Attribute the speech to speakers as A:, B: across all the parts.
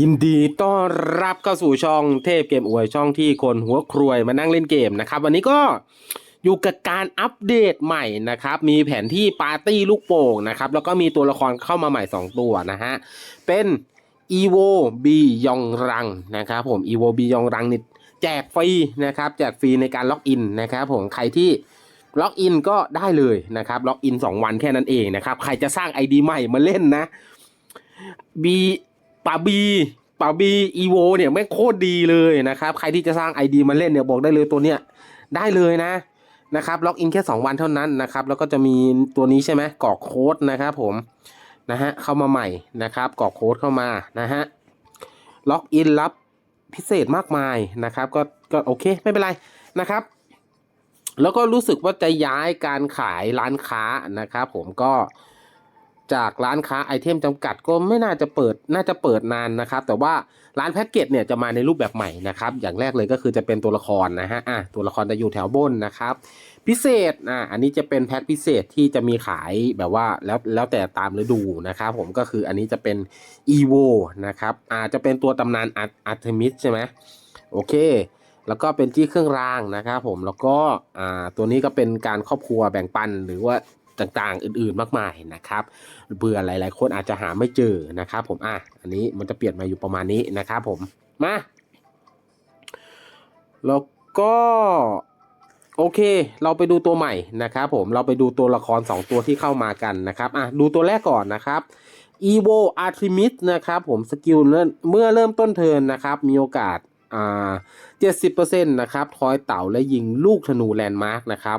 A: ยินดีต้อนรับเข้าสู่ช่องเทพเกมอวยช่องที่คนหัวครวยมานั่งเล่นเกมนะครับ วันนี้ก็อยู่กับการอัปเดตใหม่นะครับ มีแผนที่ปาร์ตี้ลูกโป่งนะครับ แล้วก็มีตัวละครเข้ามาใหม่ 2 ตัวนะฮะ เป็น evo b ยองรังนะครับผม evo b ยองรังนี่แจกฟรีนะครับ แจกฟรีในการล็อกอินนะครับผมใครที่ล็อกอินก็ได้เลยนะครับ ล็อกอิน 2 วันแค่นั้นเองนะครับ ใครจะสร้าง ID ใหม่มาเล่นนะบี ปาบีปาบีอีโวเนี่ยแม่งโคตรดีเลยนะครับใครที่จะสร้าง ID มาเล่นเนี่ยบอกได้เลยตัวเนี้ยได้เลยนะนะครับล็อกอินแค่ 2 วันเท่านั้นนะครับแล้วก็จะมีตัวนี้ใช่ไหมกรอกโค้ดนะครับผมนะฮะเข้ามาใหม่นะครับกรอกโค้ดเข้ามานะฮะล็อกอินรับพิเศษมากมายนะครับก็ก็โอเคไม่เป็นไรนะครับ แล้วก็รู้สึกว่าจะย้ายการขายร้านค้านะครับผมก็ จากร้านค้าไอเทมจำกัดก็ไม่น่าจะเปิดน่าจะเปิดนานนะครับ แต่ว่าร้านแพ็กเกจเนี่ยจะมาในรูปแบบใหม่นะครับ อย่างแรกเลยก็คือจะเป็นตัวละครนะฮะอะตัวละครจะอยู่แถวบนนะครับ พิเศษอะอันนี้จะเป็นแพ็คพิเศษที่จะมีขายแบบว่าแล้วแล้วแต่ตามฤดูนะครับผมก็คืออันนี้จะเป็น EVO นะครับอาจจะเป็นตัวตำนานอาร์เทมิสใช่ไหมโอเคแล้วก็เป็นจี้เครื่องรางนะครับผมแล้วก็อ่าตัวนี้ก็เป็นการครอบครัวแบ่งปันหรือว่า ต่างๆ อื่นๆมากมายนะครับเบื่อหลายๆ คนอาจจะหาไม่เจอนะครับผมอะอันนี้มันจะเปลี่ยนมาอยู่ประมาณนี้นะครับผมมาแล้วก็โอเค เราไปดูตัวใหม่นะครับผมเราไปดูตัวละคร 2 ตัวที่เข้ามากันนะครับอะดูตัวแรกก่อนนะครับ evo artemis นะครับผมสกิลเมื่อเริ่มต้นเทินนะครับ มีโอกาสอ่า70%นะครับทอยเต่าและยิงลูกธนูแลนด์มาร์กนะครับ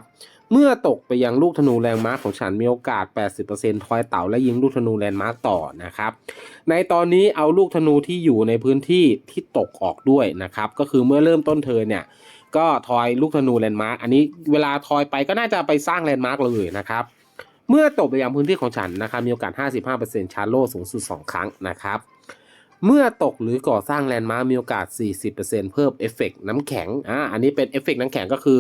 A: เมื่อตกไปยังลูกธนูแลนด์มาร์กของฉันมีโอกาส 80%ทอยเต่าและยิงลูกธนูแลนด์มาร์กต่อนะครับ ในตอนนี้เอาลูกธนูที่อยู่ในพื้นที่ที่ตกออกด้วยนะครับ ก็คือเมื่อเริ่มต้นเทิร์นเนี่ย ก็ทอยลูกธนูแลนด์มาร์กอันนี้เวลาทอยไปก็น่าจะไปสร้างแลนด์มาร์กเลยนะครับ เมื่อตกไปยังพื้นที่ของฉันนะครับมีโอกาส 55%ชาร์โลสูงสุด 2 ครั้งนะครับ เมื่อตกหรือก่อสร้างแลนด์มาร์กมีโอกาส 40%เพิ่มเอฟเฟกต์น้ำแข็ง อ่า อันนี้เป็นเอฟเฟกต์น้ำแข็งก็คือ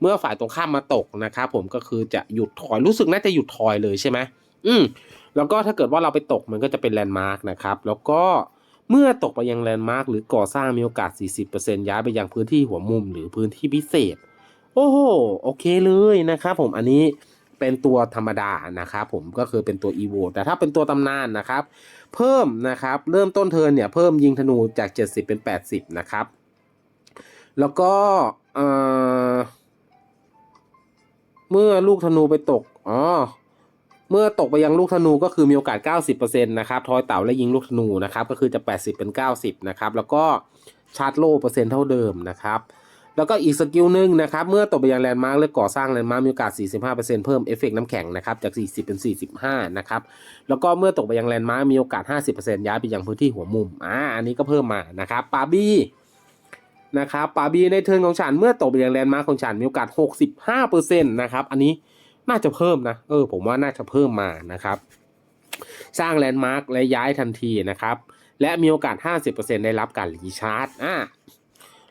A: เมื่อฝ่ายตรงข้ามมาตกนะครับผมก็คือจะหยุดถอย รู้สึกน่าจะหยุดถอยเลยใช่ไหม อืม แล้วก็ถ้าเกิดว่าเราไปตกมันก็จะเป็นแลนด์มาร์กนะครับ แล้วก็เมื่อตกไปยังแลนด์มาร์กหรือก่อสร้างมีโอกาส 40%ย้ายไปยังพื้นที่หัวมุมหรือพื้นที่พิเศษ โอ้โห โอเคเลยนะครับผม อันนี้ เป็นตัวธรรมดานะครับผมก็คือเป็นตัว EVO แต่ถ้าเป็นตัวตำนานนะครับ เพิ่มนะครับเริ่มต้นเทินเนี่ยเพิ่มยิงธนูจาก 70 เป็น 80 นะครับ แล้วก็เเมื่อลูกธนูไปตกอ๋อเมื่อตกไปยังลูกธนูก็คือมีโอกาส 90%นะครับทอยเต่าและยิงลูกธนูนะครับก็คือจะ 80 เป็น 90 นะครับแล้วก็ชาร์จโล่เปอร์เซ็นต์เท่าเดิมนะครับ แล้วก็อีกสกิลหนึ่งนะครับเมื่อตกไปยังแลนด์มาร์กหรือก่อสร้างแลนด์มาร์กมีโอกาส 45%เพิ่มเอฟเฟกต์น้ำแข็งนะครับจาก 40 เป็น 45 นะครับแล้วก็เมื่อตกไปยังแลนด์มาร์กมีโอกาส 50%ย้ายไปยังพื้นที่หัวมุมอ่าอันนี้ก็เพิ่มมานะครับปาบี้นะครับปาบี้ในเทิร์นของฉันเมื่อตกไปยังแลนด์มาร์กของฉันมีโอกาส 65%นะครับอันนี้น่าจะเพิ่มนะเออผมว่าน่าจะเพิ่มมานะครับสร้างแลนด์มาร์กและย้ายทันทีนะครับและมีโอกาส 50%ได้รับการรีชาร์จอ่า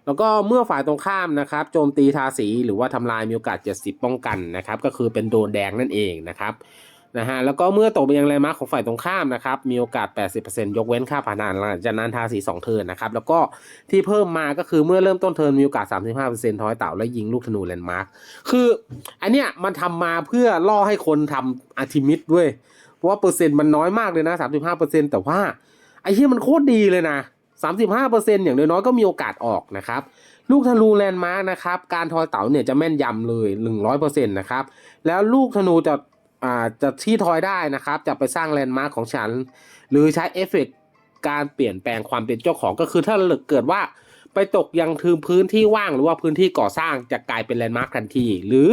A: แล้วก็เมื่อฝ่ายตรงข้ามนะครับโจมตีทาสีหรือว่าทำลายมีโอกาส 70 ป้องกันนะครับก็คือเป็นโดนแดงนั่นเองนะครับนะฮะแล้วก็เมื่อตกไปยังแรงมาร์ของฝ่ายตรงข้ามนะครับมีโอกาส 80%ยกเว้นค่าผ่านานหลังจากนั้นทาสี 2 เทิร์นนะครับแล้วก็ที่เพิ่มมาก็คือเมื่อเริ่มต้นเทิร์นมีโอกาส 35%ทอยเต่าและยิงลูกธนูแลนด์มาร์คคืออันเนี้ยมันทำมาเพื่อล่อให้คนทำอาร์ติมิดด้วย เพราะว่าเปอร์เซ็นต์มันน้อยมากเลยนะ 35%แต่ว่าไอ้ที่มันโคตรดีเลยนะ 35%อย่างน้อยๆก็มีโอกาสออกนะครับลูกธนูแลนด์มาร์กนะครับการทอยเต๋าเนี่ยจะแม่นยำเลย 100%นะครับแล้วลูกธนูจะอ่าจะที่ทอยได้นะครับ จะไปสร้างแลนด์มาร์กของฉัน หรือใช้เอฟเฟกต์การเปลี่ยนแปลงความเป็นเจ้าของก็คือถ้าเกิดว่าไปตกยังทืมพื้นที่ว่างหรือว่าพื้นที่ก่อสร้างจะกลายเป็นแลนด์มาร์กทันที หรือ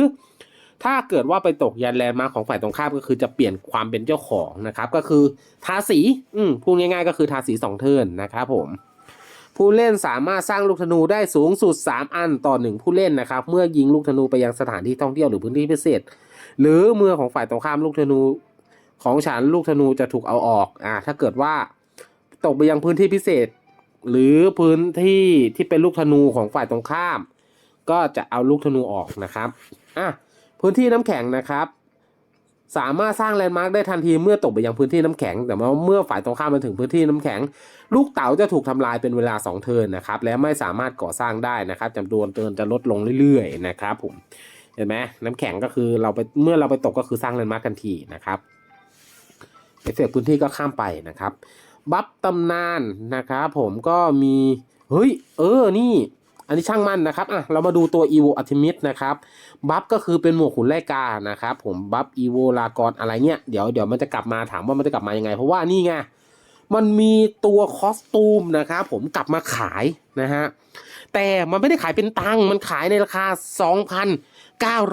A: ถ้าเกิดว่าไปตกยันแลนด์มาร์คของฝ่ายตรงข้ามก็คือจะเปลี่ยนความเป็นเจ้าของนะครับ ก็คือทาสี อืมพูดง่ายๆ ก็คือทาสีสองเทิร์นนะครับผมผู้เล่นสามารถสร้างลูกธนูได้สูงสุด 3 อันต่อหนึ่งผู้เล่นนะครับ เมื่อยิงลูกธนูไปยังสถานที่ท่องเที่ยวหรือพื้นที่พิเศษ หรือเมื่อของฝ่ายตรงข้ามลูกธนูของฉันลูกธนูจะถูกเอาออกอ่าถ้าเกิดว่าตกไปยังพื้นที่พิเศษ หรือพื้นที่ที่เป็นลูกธนูของฝ่ายตรงข้าม ก็จะเอาลูกธนูออกนะครับอะ พื้นที่น้ำแข็งนะครับ สามารถสร้างแลนด์มาร์กได้ทันทีเมื่อตกไปยังพื้นที่น้ำแข็ง แต่ว่าเมื่อฝ่ายตรงข้ามมาถึงพื้นที่น้ำแข็ง ลูกเต๋าจะถูกทำลายเป็นเวลา 2 เทิร์นนะครับ และไม่สามารถก่อสร้างได้นะครับจำนวนเทิร์นจะลดลงเรื่อยๆนะครับผมเห็นไหมน้ำแข็งก็คือเราไปเมื่อเราไปตกก็คือสร้างแลนด์มาร์กทันทีนะครับเอฟเฟกพื้นที่ก็ข้ามไปนะครับ บัฟตำนานนะครับผมก็มีเฮ้ยเออนี่ อันนี้ช่างมันนะครับอะเรามาดูตัว EVO Artemis นะครับบัฟก็คือเป็นหมวกขุนไล่กานะครับผมบัฟ EVO ลากรอะไรเนี่ยเดี๋ยวเดี๋ยวมันจะกลับมาถามว่ามันจะกลับมายังไง เพราะว่านี่ไงมันมีตัวคอสตูมนะครับผมกลับมาขายนะฮะแต่มันไม่ได้ขายเป็นตังค์มันขายในราคา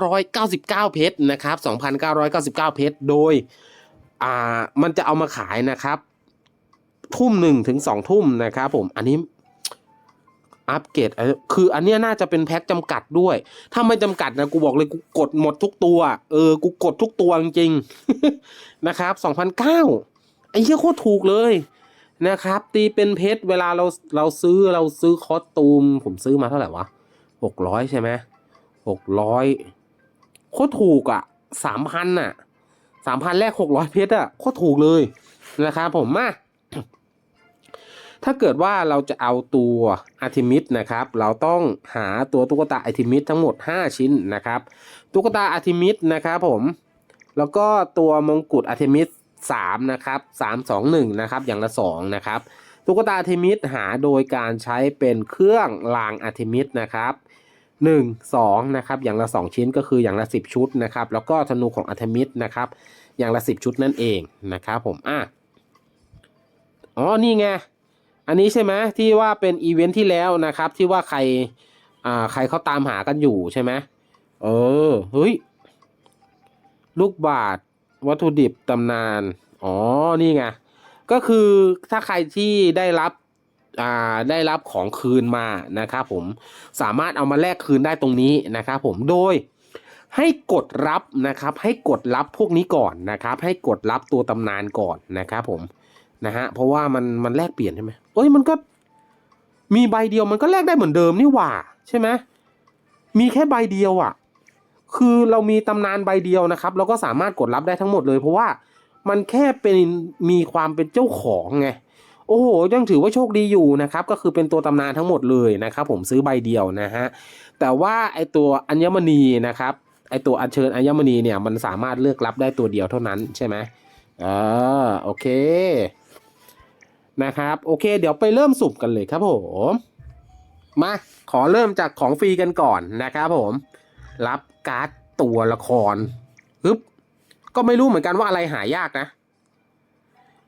A: 2,999 เพชรนะครับ2,999 เพชรโดยอ่ามันจะเอามาขายนะครับ ทุ่มหนึ่งถึงสองทุ่มนะครับผมอันนี้ อัปเกรดคืออันเนี้ยน่าจะเป็นแพ็คจำกัดด้วย ถ้าไม่จำกัดนะกูบอกเลยกูกดหมดทุกตัว เออ กูกดทุกตัวจริงๆนะครับสองพันเก้าไอ้เหี้ยโคตรถูกเลยนะครับ ตีเป็นเพชรเวลาเราเราซื้อเราซื้อคอสตูม ผมซื้อมาเท่าไหร่วะหกร้อยใช่ไหมหกร้อยโคตรถูกอะสามพันอะสามพันแรกหกร้อยเพชรอะโคตรถูกเลยนะครับผมมา ถ้าเกิดว่าเราจะเอาตัวอาร์ทิมิสนะครับ เราต้องหาตัวตุ๊กตาอาร์ทิมิสทั้งหมด 5 ชิ้นนะครับ ตุ๊กตาอาร์ทิมิสนะครับผม แล้วก็ตัวมงกุฎอาร์ทิมิส3นะครับ3 2 1นะครับ อย่างละ 2 นะครับ ตุ๊กตาอาร์ทิมิสหาโดยการใช้เป็นเครื่องรางอาร์ทิมิสนะครับ1 2นะครับ อย่างละ 2 ชิ้นก็คืออย่างละ 10 ชุดนะครับ แล้วก็ธนูของอาร์ทิมิสนะครับ อย่างละ 10 ชุดนั่นเองนะครับผม อะ อ๋อ นี่ไง อันนี้ใช่ไหมที่ว่าเป็นอีเวนท์ที่แล้วนะครับ ที่ว่าใครอ่าใครเขาตามหากันอยู่ใช่ไหมเออเฮ้ยลูกบาทวัตถุดิบตำนาน อ๋อ นี่ไง ก็คือถ้าใครที่ได้รับอ่าได้รับของคืนมานะครับผมสามารถเอามาแลกคืนได้ตรงนี้นะครับผมโดยให้กดรับนะครับ ให้กดรับพวกนี้ก่อนนะครับ ให้กดรับตัวตำนานก่อนนะครับผม นะฮะเพราะว่ามันมันแลกเปลี่ยนใช่ไหมเอ้ยมันก็มีใบเดียวมันก็แลกได้เหมือนเดิมนี่หว่าใช่ไหมมีแค่ใบเดียวอะ่ะ คือเรามีตำนานใบเดียวนะครับเราก็สามารถกดรับได้ทั้งหมดเลย เพราะว่ามันแค่เป็นมีความเป็นเจ้าของไงโอ้โหยังถือว่าโชคดีอยู่นะครับ ก็คือเป็นตัวตำนานทั้งหมดเลยนะครับ ผมซื้อใบเดียวนะฮะแต่ว่าไอตัวอัญมณีนะครับไอตัวอัญเชิญอัญมณีเนี่ยมันสามารถเลือกรับได้ตัวเดียวเท่านั้นใช่ไหมเออโอเค นะครับ โอเค เดี๋ยวไปเริ่มสุ่มกันเลยครับผมมาขอเริ่มจากของฟรีกันก่อนนะครับผม รับการ์ดตัวละครฮึบก็ไม่รู้เหมือนกันว่าอะไรหายากนะ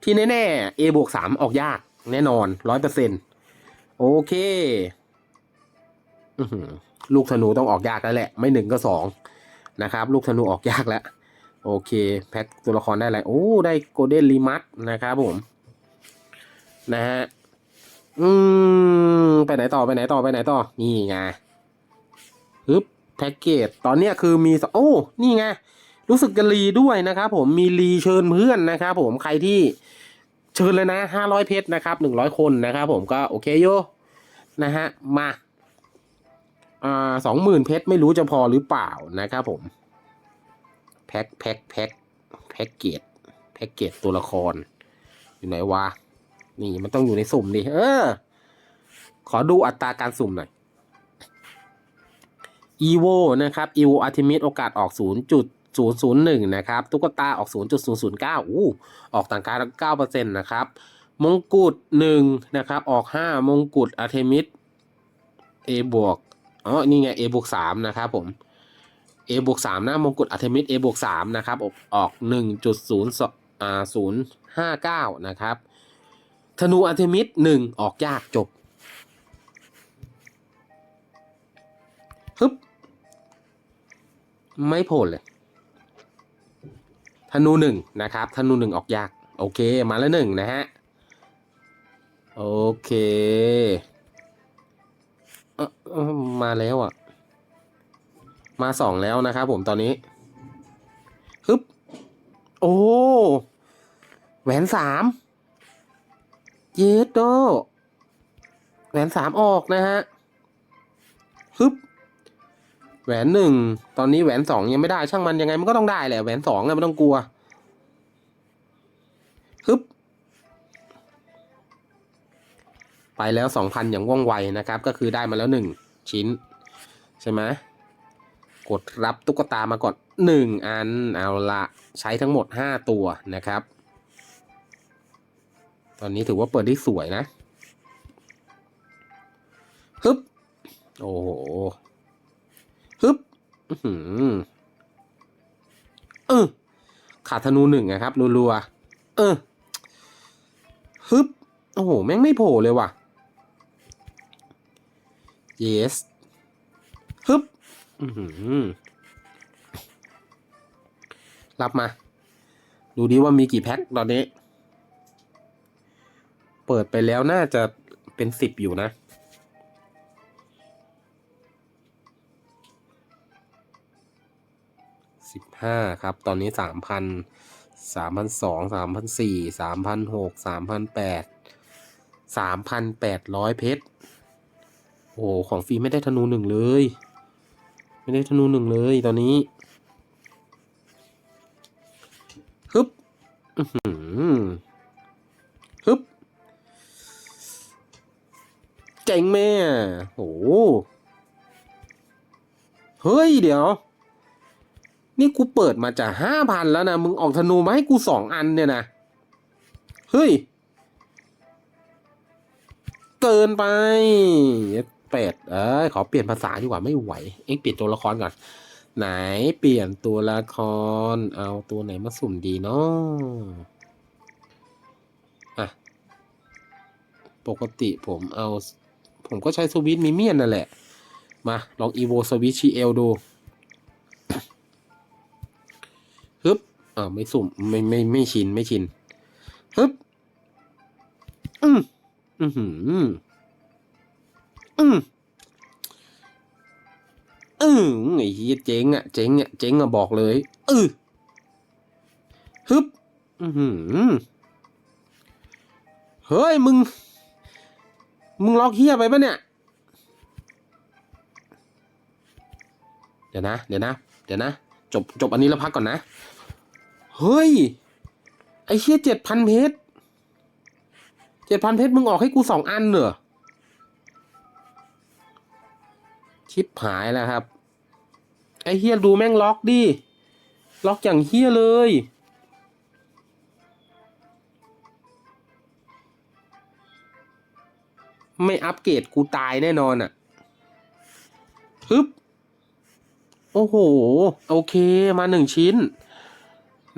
A: ที่แน่ๆ A บวกสามออกยาก แน่นอนร้อยเปอร์เซ็นโอเคลูกธนูต้องออกยากแล้วแหละ ไม่หนึ่งก็สองนะครับ ลูกธนูออกยากแล้ว โอเค แพ็คตัวละครได้อะไร โอ้ ได้โกลเด้นรีมัสนะครับผม นะฮะ อืม ไปไหนต่อไปไหนต่อไปไหนต่อ นี่ไงฮึบแพ็กเกจ ตอนเนี้ยคือมี โอ้ นี่ไง รู้สึกจะรีด้วยนะครับผม มีรีเชิญเพื่อนนะครับผม ใครที่เชิญเลยนะห้าร้อยเพชรนะครับหนึ่งร้อยคนนะครับผมก็โอเคโยนะฮะ มาอ่าสองหมื่นเพชรไม่รู้จะพอหรือเปล่านะครับผม แพ็คแพ็คแพ็คแพ็กเกจ แพ็กเกจตัวละคร อยู่ไหนวะ นี่มันต้องอยู่ในสุ่มดิ เออ ขอดูอัตราการสุ่มหน่อย evo นะครับ evo artemis โอกาสออก 0.001 นะครับ ตุ๊กตาออก 0.009อู้ออกต่างการ9%นะครับ มงกุฎ1นะครับ ออก 5 มงกุฎ artemis a บวกอ๋อ นี่ไง a บวก3นะครับผม a บวก3นะมงกุฎ artemis a บวก3นะครับ ออก 1.0อ่า059 นะครับ ธนูอาร์เทมิสหนึ่งออกยากจบฮึบไม่โผล่เลย ธนูหนึ่งนะครับ ธนูหนึ่งออกยาก โอเค มาแล้วหนึ่งนะฮะ โอเคเออเอ่อมาแล้วอะ มาสองแล้วนะครับผมตอนนี้ฮึบ โอ้ แหวนสาม เยสโดแหวนสามออกนะฮะฮึบแหวนหนึ่งตอนนี้แหวนสองยังไม่ได้ ช่างมันยังไงมันก็ต้องได้แหละแหวนสองไม่ต้องกลัวฮึบไปแล้วสองพันอย่างว่องไวนะครับ ก็คือได้มาแล้วหนึ่งชิ้น ใช่ไหมกดรับตุ๊กตามาก่อนหนึ่งอันเอาละใช้ทั้งหมดห้าตัวนะครับ ตอนนี้ถือว่าเปิดได้สวยนะฮึบ โอ้โหฮึบอื้อหือเออขาดธนูหนึ่งนะครับรัวๆเออฮึบ โอ้โห แม่งไม่โผล่เลยว่ะ yes ฮึบอื้อหือรับมา ดูดิว่ามีกี่แพ็คตอนนี้ เปิดไปแล้วน่าจะเป็นสิบอยู่นะ สิบห้าครับ ตอนนี้สามพันสามพันสองสามพันสี่สามพันหกสามพันแปดสามพันแปดร้อยเพชร โอ้โหของฟรีไม่ได้ธนูหนึ่งเลย ไม่ได้ธนูหนึ่งเลยตอนนี้ฮึบอื้อหือ เจ๋งแม่โอ้โหเฮ้ย เดี๋ยว นี่กูเปิดมาจากห้าพันแล้วนะ มึงออกธนูมาให้กูสองอันเนี่ยนะ เฮ้ย เกินไปเป็ดเอ้ยขอเปลี่ยนภาษาดีกว่าไม่ไหว เอ็งเปลี่ยนตัวละครก่อน ไหนเปลี่ยนตัวละคร เอาตัวไหนมาสุ่มดีเนาะอะ ปกติผมเอา ผมก็ใช้สวิตมีเมียนนั่นแหละ มา ลองอีโวสวิตชีเอลดูฮึบอ่าไม่สุ่มไม่ไม่ไม่ชินไม่ชินฮึบอืมอือหืออืมอือไอ้เฮียเจ๊งอะเจ๊งอะเจ๊งอะบอกเลยเออฮึบอือหือเฮ้ยมึง มึงล็อกเฮียไปปะเนี่ย เดี๋ยวนะ เดี๋ยวนะ เดี๋ยวนะ จบ จบอันนี้แล้วพักก่อนนะ เฮ้ย ไอเชี่ยเจ็ดพันเพชรเจ็ดพันเพชรมึงออกให้กูสองอันเหรอ ชิปหายแล้วครับ ไอเฮียดูแม่งล็อกดิ ล็อกอย่างเฮียเลย ไม่อัปเกรดกูตายแน่นอนอะ่ะฮึบโอ้โห โอเคมาหนึ่งชิ้น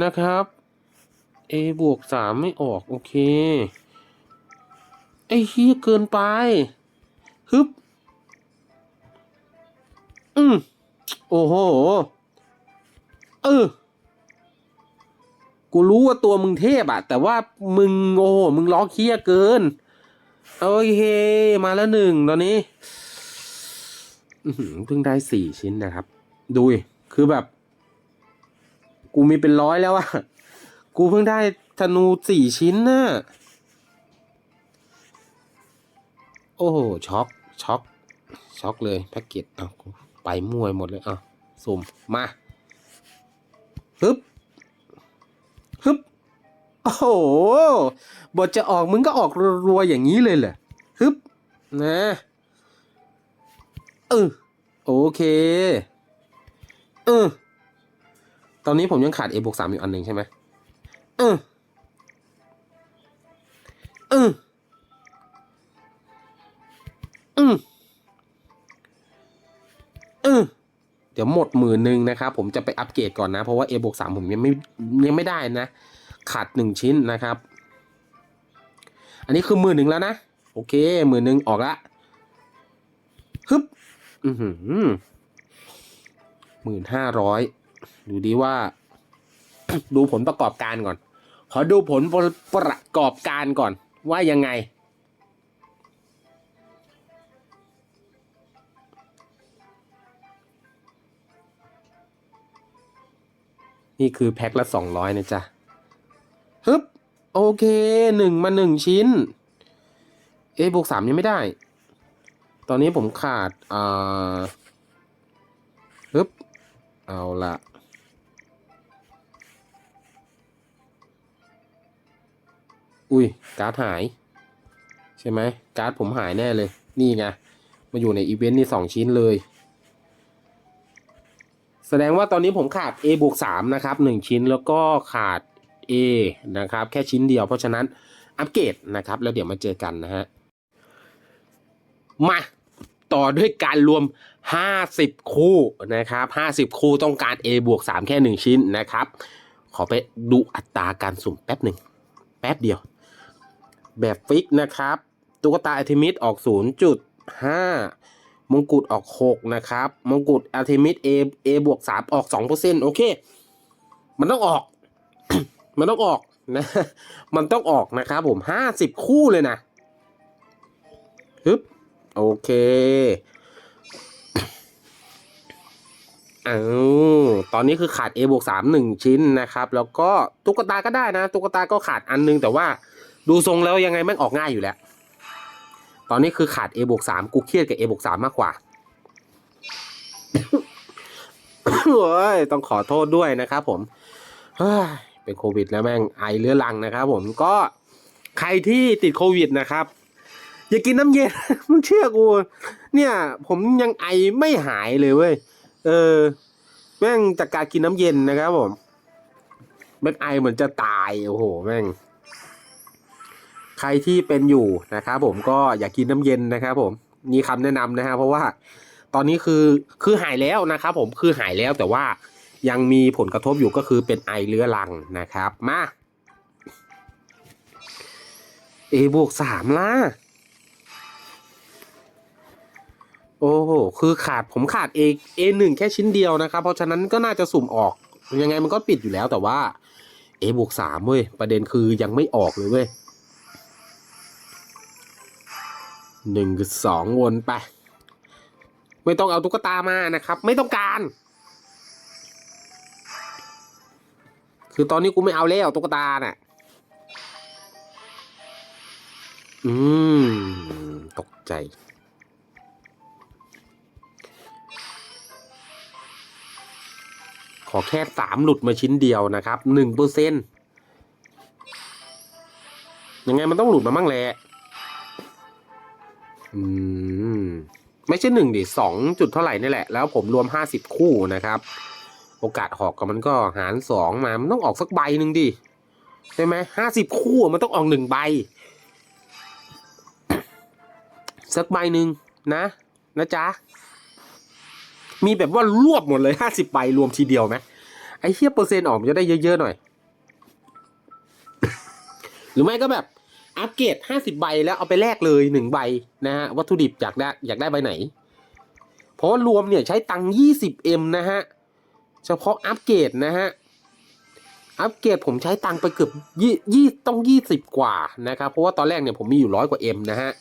A: นะครับ A บวกสามไม่ออก โอเค ไอ้เฮียเกินไป ฮึบ อืมโอ้โห เออ กูรู้ว่าตัวมึงเทพอะแต่ว่ามึงโอ้โหมึงล้อเคียเกิน โอเค มาแล้วหนึ่งตอนนี้เพิ่งได้สี่ชิ้นนะครับ ดูคือแบบ กูมีเป็นร้อยแล้วอะกูเพิ่งได้ธนูสี่ชิ้นน่ะ โอ้โหช็อกช็อกช็อกเลยแพ็กเกจเอาไปมั่วหมดเลยอะสุ่มมาฮึบฮึบ โอ้โห บทจะออกมึงก็ออกรัวๆอย่างนี้เลยเหรอฮึบนะเออโอเคเออตอนนี้ผมยังขาด A บวกสามอยู่อันหนึ่งใช่ไหมเออเอออืมเออเดี๋ยวหมดหมื่นหนึ่งนะครับผมจะไปอัปเกรดก่อนนะ เพราะว่า A บวกสามผมยังไม่ยังไม่ได้นะ ขาดหนึ่งชิ้นนะครับ อันนี้คือหมื่นหนึ่งแล้วนะ โอเคหมื่นหนึ่งออกละฮึบอือหือหมื่นห้าร้อยดูดีว่า ดูผลประกอบการก่อน ขอดูผลประกอบการก่อนว่ายังไงนี่คือแพ็คละสองร้อยนะจ๊ะ ฮึบโอเคหนึ่งมาหนึ่งชิ้น เอบวกสามยังไม่ได้ ตอนนี้ผมขาดอ่าฮึบเอาละอุ้ย การ์ดหาย ใช่ไหมการ์ดผมหายแน่เลย นี่ไง มาอยู่ในอีเวนต์นี่สองชิ้นเลย แสดงว่าตอนนี้ผมขาด A บวก3นะครับ 1 ชิ้นแล้วก็ขาด A นะครับ แค่ชิ้นเดียวเพราะฉะนั้นอัปเกรดนะครับ แล้วเดี๋ยวมาเจอกันนะฮะ มาต่อด้วยการรวม 50 คู่นะครับ 50 คู่ต้องการ A บวก 3 แค่ 1 ชิ้นนะครับ ขอไปดูอัตราการสุ่มแป๊บหนึ่ง แป๊บเดียว แบบฟิกนะครับ ตุ๊กตาอัลติมิตออก 0.5 มงกุฎออก 6 นะครับ มงกุฎอัลติมิต A A บวก 3 ออก 2%โอเค มันต้องออก มันต้องออกนะ มันต้องออกนะครับผม50คู่เลยนะฮึบโอเคเอาตอนนี้คือขาด A บวก3 1ชิ้นนะครับ แล้วก็ตุ๊กตาก็ได้นะ ตุ๊กตาก็ขาดอันนึง แต่ว่าดูทรงแล้วยังไงแม่งออกง่ายอยู่แล้ว ตอนนี้คือขาด A บวก3กูเครียดกับ A บวก3มากกว่าโอ้ยต้องขอโทษด้วยนะครับผมเฮ้ย เป็นโควิดแล้วแม่งไอเรื้อรังนะครับ ผมก็ใครที่ติดโควิดนะครับ อย่ากินน้ำเย็น มึงเชื่อกูเนี่ย ผมยังไอไม่หายเลยเว้ยเออ แม่งจากการกินน้ำเย็นนะครับผมแม่งไอเหมือนจะตายโอ้โหแม่ง ใครที่เป็นอยู่นะครับผมก็อย่ากินน้ำเย็นนะครับผมนี่คำแนะนำนะฮะเพราะว่า ตอนนี้คือคือหายแล้วนะครับผมคือหายแล้วแต่ว่า ยังมีผลกระทบอยู่ก็คือเป็นไอเรื้อรังนะครับมาเอบวกสามล่ะโอ้โหคือขาดผมขาด A A หนึ่งแค่ชิ้นเดียวนะครับ เพราะฉะนั้นก็น่าจะสุ่มออกยังไงมันก็ปิดอยู่แล้วแต่ว่า A บวกสามเว้ย ประเด็นคือยังไม่ออกเลยเว้ยหนึ่งกับสองวนไป ไม่ต้องเอาตุ๊กตามานะครับ ไม่ต้องการ คือตอนนี้กูไม่เอาแล้วตุ๊กตาน่ะ อืม ตกใจ ขอแค่สามหลุดมาชิ้นเดียวนะครับหนึ่งเปอร์เซ็นยังไงมันต้องหลุดมามั่งแหละอืม ไม่ใช่หนึ่งดิสองจุดเท่าไหร่นี่แหละ แล้วผมรวมห้าสิบคู่นะครับ โอกาสออกก็มันก็หารสองมามันต้องออกสักใบหนึ่งดิใช่ไหมห้าสิบคู่มันต้องออกหนึ่งใบ สักใบหนึ่งนะนะจ๊ะ มีแบบว่ารวบหมดเลยห้าสิบใบรวมทีเดียวไหมไอ้เทียเปอร์เซ็นต์ออกมันจะได้เยอะๆหน่อย หรือไม่ก็แบบอัปเกรดห้าสิบใบแล้วเอาไปแลกเลยหนึ่งใบนะฮะวัตถุดิบอยากได้อยากได้ใบไหน เพราะว่ารวมเนี่ยใช้ตังค์ยี่สิบเอ็มนะฮะ เฉพาะอัปเกรดนะฮะอัปเกรดผมใช้ตังไปเกือบยี่ยี่ต้องยี่สิบกว่านะครับเพราะว่าตอนแรกเนี่ยผมมีอยู่ร้อยกว่าเอ็มนะฮะ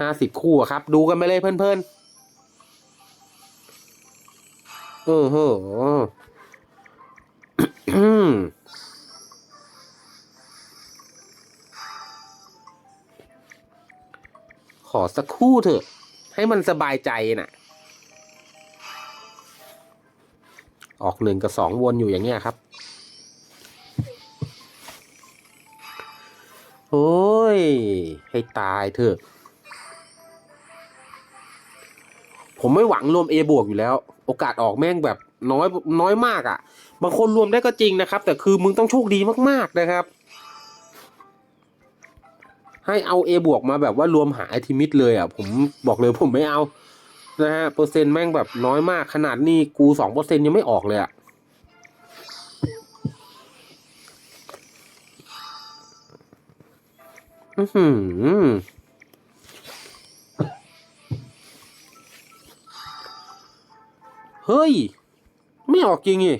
A: ห้าสิบคู่ครับ ดูกันไปเลยเพื่อนๆโอ้โห สักครู่เถอะ ให้มันสบายใจน่ะ ออกหนึ่งกับสองวนอยู่อย่างเงี้ยครับ โอ้ย ให้ตายเถอะ ผมไม่หวังรวม A บวกอยู่แล้ว โอกาสออกแม่งแบบน้อยน้อยมากอะ่ะ บางคนรวมได้ก็จริงนะครับ แต่คือมึงต้องโชคดีมากๆนะครับ ให้เอา A บวกมาแบบว่ารวมหาไอทิมิตเลยอะผมบอกเลยผมไม่เอานะฮะเปอร์เซ็นต์แม่งแบบน้อยมากขนาดนี้กูสองเปอร์เซ็นยังไม่ออกเลยอะอือหือเฮ้ย ไม่ออกจริงอี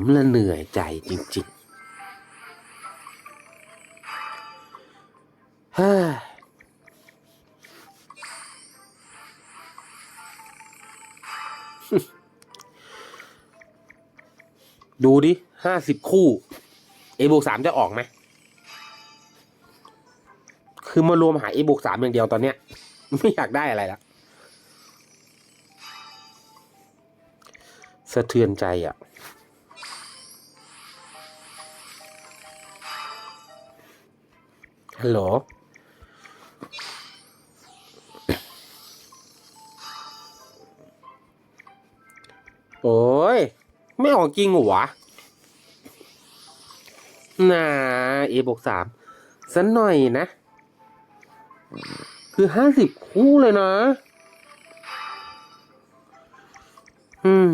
A: ผมละเหนื่อยใจจริงๆเฮ้ยดูดิห้าสิบคู่ A บวกสามจะออกไหม คือมารวมหา A บวกสามอย่างเดียวตอนเนี้ย ไม่อยากได้อะไรละสะเทือนใจอะ ฮัลโหล โอ้ย ไม่ออกจริงหรอวะน่า A บวกสามสักหน่อยนะ คือห้าสิบคู่เลยนะ อืม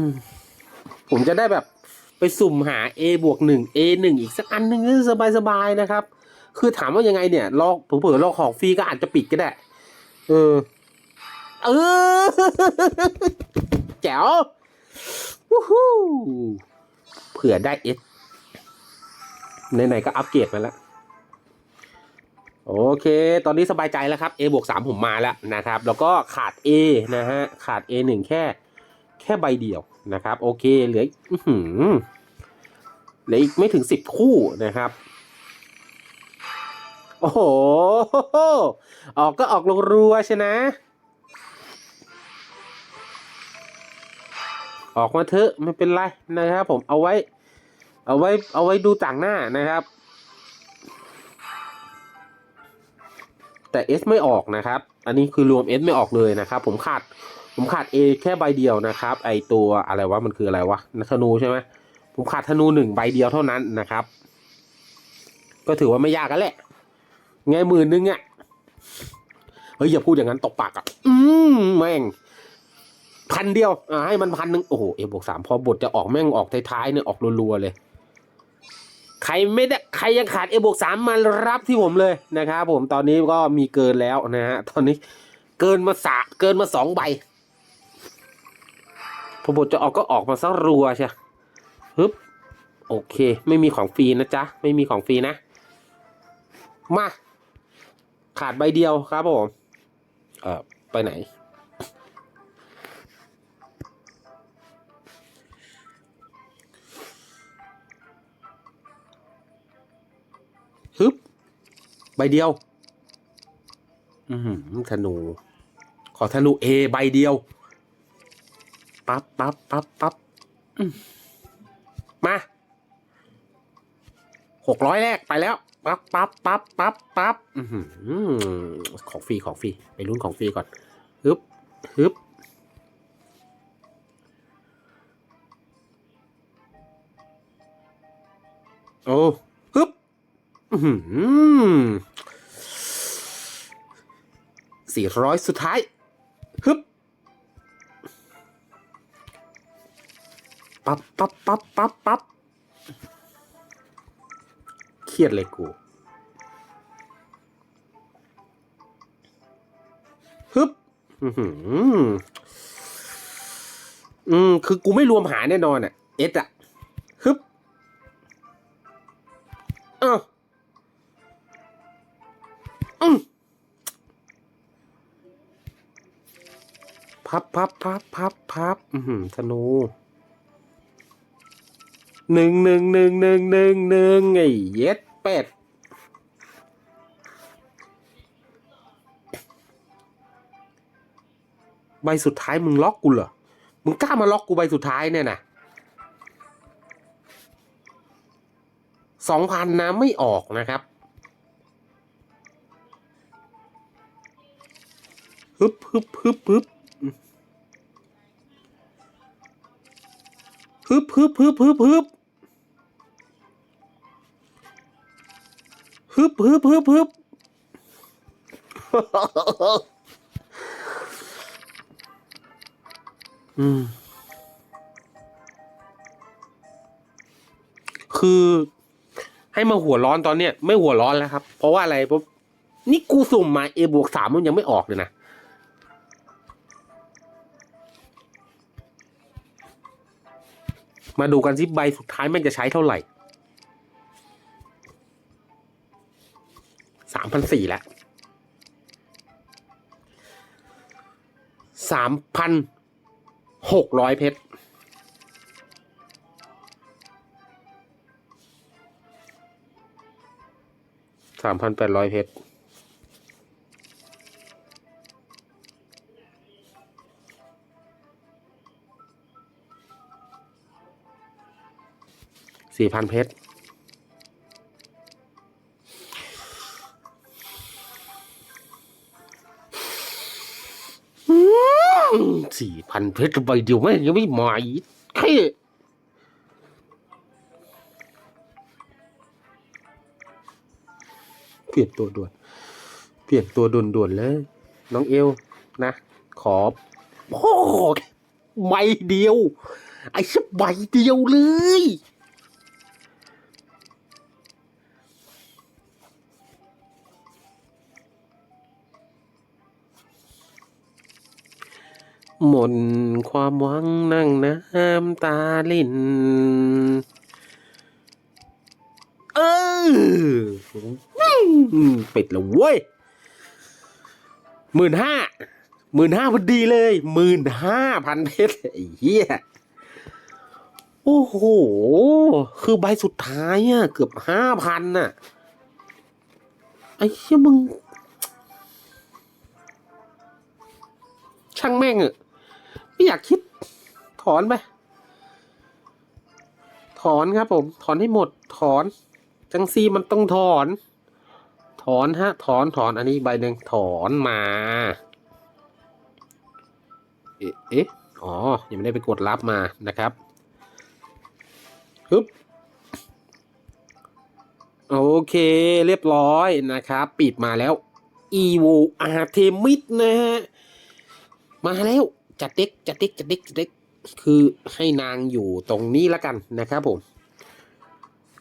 A: ผมจะได้แบบไปสุ่มหา A บวกหนึ่ง A หนึ่งอีกสักอันหนึ่งสบายๆนะครับ คือถามว่ายังไงเนี่ยลอกเผื่อลอกของฟรีก็อาจจะปิดก็ได้ เออ เออ แจ๋ววู้ฮู้เผื่อได้เอสไหนๆก็อัปเกรดมาแล้ว โอเค ตอนนี้สบายใจแล้วครับ A บวกสามผมมาแล้วนะครับ แล้วก็ขาด A นะฮะ ขาด A หนึ่งแค่ แค่ใบเดียวนะครับ โอเค เหลืออื้อหือเหลืออีกไม่ถึงสิบคู่นะครับ โอ้โห ออกก็ออกลงรัวใช่นะ ออกมาเถอะไม่เป็นไรนะครับผมเอาไว้ เอาไว้เอาไว้ดูต่างหน้านะครับ แต่ S ไม่ออกนะครับ อันนี้คือรวม S ไม่ออกเลยนะครับ ผมขาดผมขาด A แค่ใบเดียวนะครับ ไอตัวอะไรวะมันคืออะไรวะธนูใช่ไหมผมขาดธนูหนึ่งใบเดียวเท่านั้นนะครับ ก็ถือว่าไม่ยากกันแหละ ไงหมื่นนึงอะเฮ้ยอย่าพูดอย่างนั้นตกปากอะ อืมแม่งพันเดียวอ่าให้มันพันหนึ่งโอ้โหเอบวกสามพอบทจะออกแม่งออกท้ายๆเนี่ยออกรัวๆเลย ใครไม่ได้ใครยังขาดเอบวกสามมารับที่ผมเลยนะครับผมตอนนี้ก็มีเกินแล้วนะฮะตอนนี้เกินมาสะเกินมาสองใบพอบทจะออกก็ออกมาสักรัวใช่ฮึบโอเค ไม่มีของฟรีนะจ๊ะ ไม่มีของฟรีนะ มา ขาดใบเดียวครับผมเออไปไหน ฮึบ ใบเดียว อือหือธนู ขอธนูเอใบเดียว ปั๊บปั๊บปั๊บปั๊บมาหกร้อยแรก ไปแล้ว ปั๊บปั๊บปั๊บปั๊บปั๊บอือหือของฟรีของฟรีไปรุ่นของฟรีก่อนฮึบฮึบโอ้ฮึบอือหือสี่ร้อยสุดท้ายฮึบปั๊บปั๊บปั๊บปั๊บปั๊บ เครียดเลยกูฮึบอือหืออืมคือกูไม่รวมหาแน่นอนอะเอสอะฮึบอ้าวอืมพับพับพับพับพับอือหือธนู หนึ่งหนึ่งหนึ่งหนึ่งหนึ่งหนึ่งไอ้เย็ดเป็ดใบสุดท้ายมึงล็อกกูเหรอ มึงกล้ามาล็อกกูใบสุดท้ายเนี่ยนะสองพันนะไม่ออกนะครับฮึบฮึบฮึบฮึบ ฮึบฮึบฮึบฮึบฮึบฮึบฮึบฮึบฮึบอืม คือให้มาหัวร้อนตอนเนี้ยไม่หัวร้อนแล้วครับ เพราะว่าอะไรเพราะนี่กูสุ่มมาเอบวกสามมันยังไม่ออกเลยนะ มาดูกันที่ใบสุดท้ายมันจะใช้เท่าไหร่สามพันสี่ละสามพันหกร้อยเพชรสามพันแปดร้อยเพชร สี่พันเพชรสี่พันเพชรใบเดียวแม่ยังไม่มาอีกแค่เปลี่ยนตัวด่วน เปลี่ยนตัวด่วนๆเลย น้องเอวนะ ขอโอ้ใบเดียว ไอ้ชิบใบเดียวเลย หมดความหวังนั่งน้ำตาลินเออปิดแล้วเว้ยหมื่นห้าหมื่นห้าพอดีเลยหมื่นห้าพันเพชรไอ้เหี้ยโอ้โห คือใบสุดท้ายอะเกือบห้าพันน่ะ ไอ้เหี้ยมึง ช่างแม่งอะ ไม่อยากคิด ถอนไป ถอนครับผม ถอนให้หมด ถอน จังซีมันต้องถอน ถอนฮะ ถอน ถอน อันนี้ใบหนึ่งถอนมา เอ๊ะเอ๊ะอ๋อ ยังไม่ได้ไปกดรับมานะครับฮึบโอเคเรียบร้อยนะครับ ปิดมาแล้ว evo artemis นะฮะ มาแล้ว จัดเด็กจัดเด็กจัดเด็กจัดเด็กคือให้นางอยู่ตรงนี้แล้วกันนะครับผม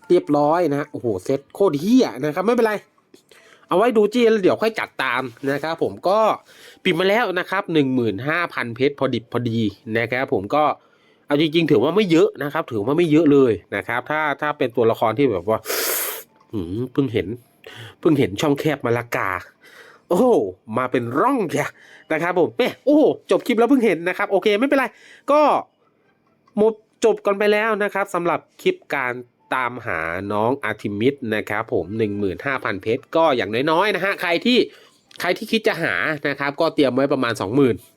A: เรียบร้อยนะโอ้โหเซตโคตรเฮี้ยนะครับไม่เป็นไรเอาไว้ดูจี้แล้วเดี๋ยวค่อยจัดตามนะครับผมก็ปิดมาแล้วนะครับหนึ่งหมื่นห้าพันเพชรพอดิบพอดีนะครับผมก็เอาจริงๆถือว่าไม่เยอะนะครับ ถือว่าไม่เยอะเลยนะครับ ถ้าถ้าเป็นตัวละครที่แบบว่าหืมเพิ่งเห็นเพิ่งเห็นช่องแคบมาลากา โอ้มาเป็นร่องแกนะครับผมแม่โอ้จบคลิปแล้วเพิ่งเห็นนะครับ โอเคไม่เป็นไร ก็หมดจบกันไปแล้วนะครับสำหรับคลิปการตามหาน้องอาร์ทิมิสนะครับผม 15,000 เพชรก็อย่างน้อยๆนะฮะ ใครที่ใครที่คิดจะหานะครับ ก็เตรียมไว้ประมาณ 20,000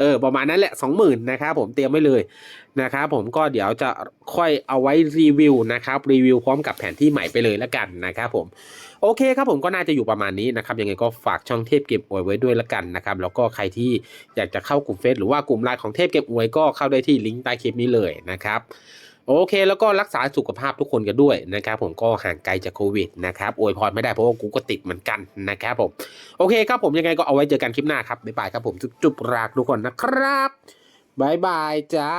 A: เออประมาณนั้นแหละสองหมื่นะครับผมเตรียมไว้เลยนะครับผมก็เดี๋ยวจะค่อยเอาไว้รีวิวนะครับรีวิวพร้อมกับแผนที่ใหม่ไปเลยแล้วกันนะครับผมโอเคครับผมก็น่าจะอยู่ประมาณนี้นะครับยังไงก็ฝากช่องเทพเก็บอวยไว้ด้วยละกันนะครับแล้วก็ใครที่อยากจะเข้ากลุ่มเฟซหรือว่ากลุ่มไลน์ของเทพเก็บอวยก็เข้าได้ที่ลิงก์ใต้คลิปนี้เลยนะครับ โอเค แล้วก็รักษาสุขภาพทุกคนกันด้วยนะครับผมก็ห่างไกลจากโควิดนะครับอวยพรไม่ได้เพราะว่ากูก็ติดเหมือนกันนะครับผมโอเคครับผมยังไงก็เอาไว้เจอกันคลิปหน้าครับบ๊ายบายครับผมจุ๊บๆรักทุกคนนะครับบ๊ายบายจ้า